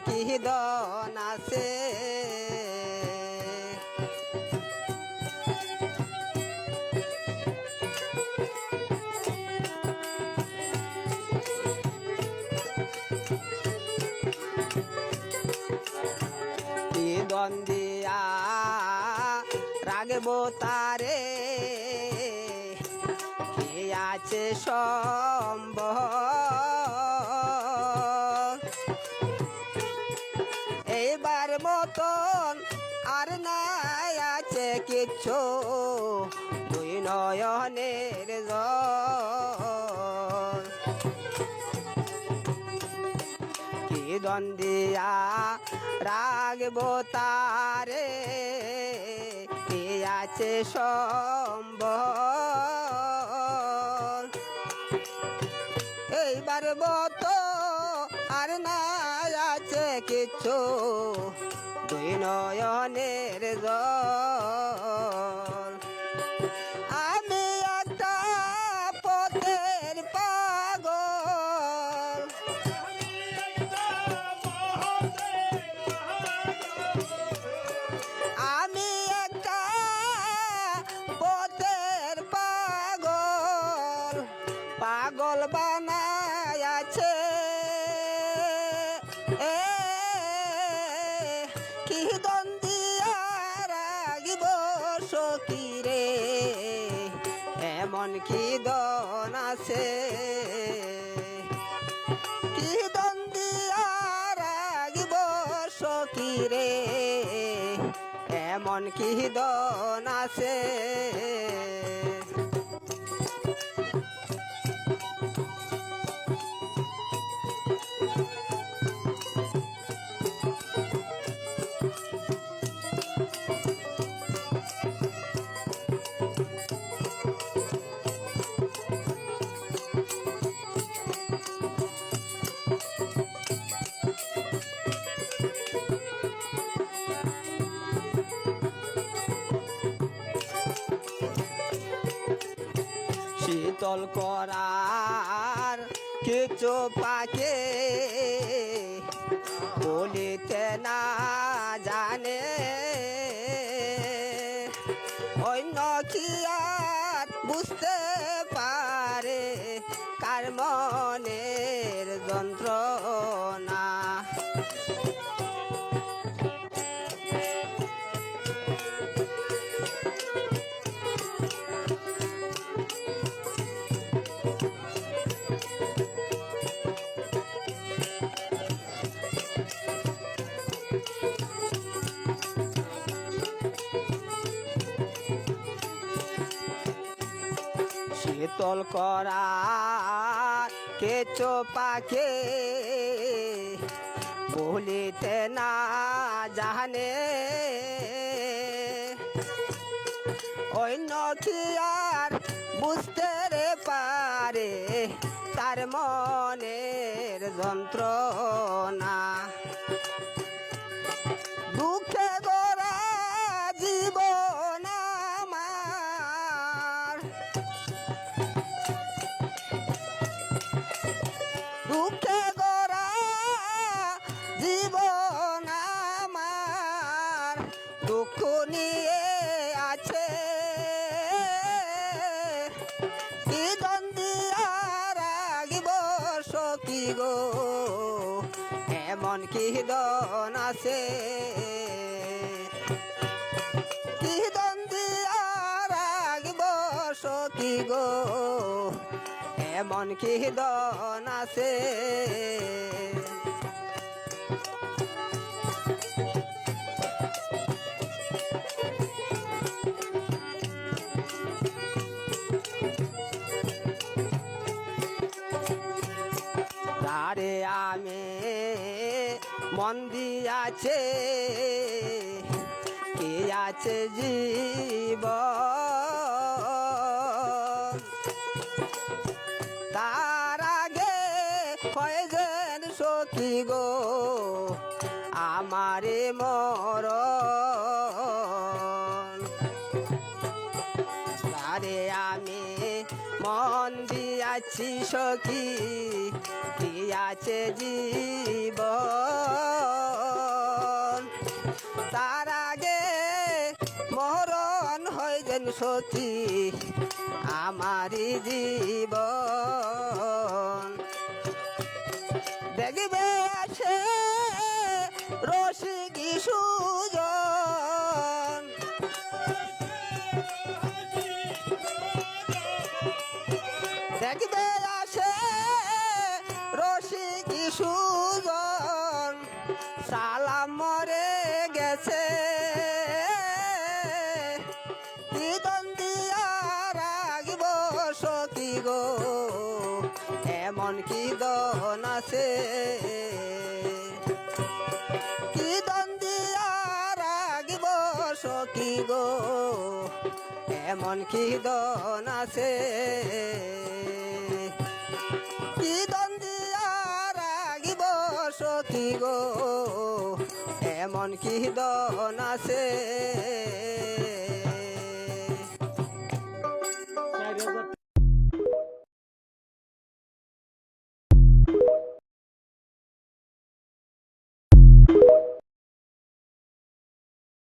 কি দন আছে? দিয়া রাগবো তারে? কে আছে সম্ভব? দুই নয়নের কি দ্বন্দ্বিয়া রাগবো তারে? কে আছে সম্ভব এইবার বত আর না আছে কিছু। দুই নয়নের জল। পাগল বানায় আছে এ, কি দ্বন্দ্বিয়া রাগিব সকিরে এমন কি দন আছে? কি দ্বন্দ্বিয়া রাগিব সকিরে এমন কি দন আছে? শীতল করার কিছু পাকে বলিতে না শীতল করা, কেচো পাখে বলিতে না জানে। অন্য কি আর বুঝতে রে পারে, তার মনের যন্ত্রণা। এমন কি দন আছে কি দ্বন্দ্বিয়া রাগিব সখী গো? এমন কি দন আছে মন দিয়াছে কে আছে জীব তার আগে কয়েকজন সখী গো আমারে মরণ মন দিয়াছি সখী আছে জীব তার আগে মরণ হয় যেন সতী আমারই জীবন। দেখবে আছে রসিক দেখবে আসে রসিক সুজন, সালাম মরে গেছে। গো, এমন কি দন আছে? কি দিয়া রাগব সখী গো, এমন কি দন আছে? গো এমন কি দন আছে।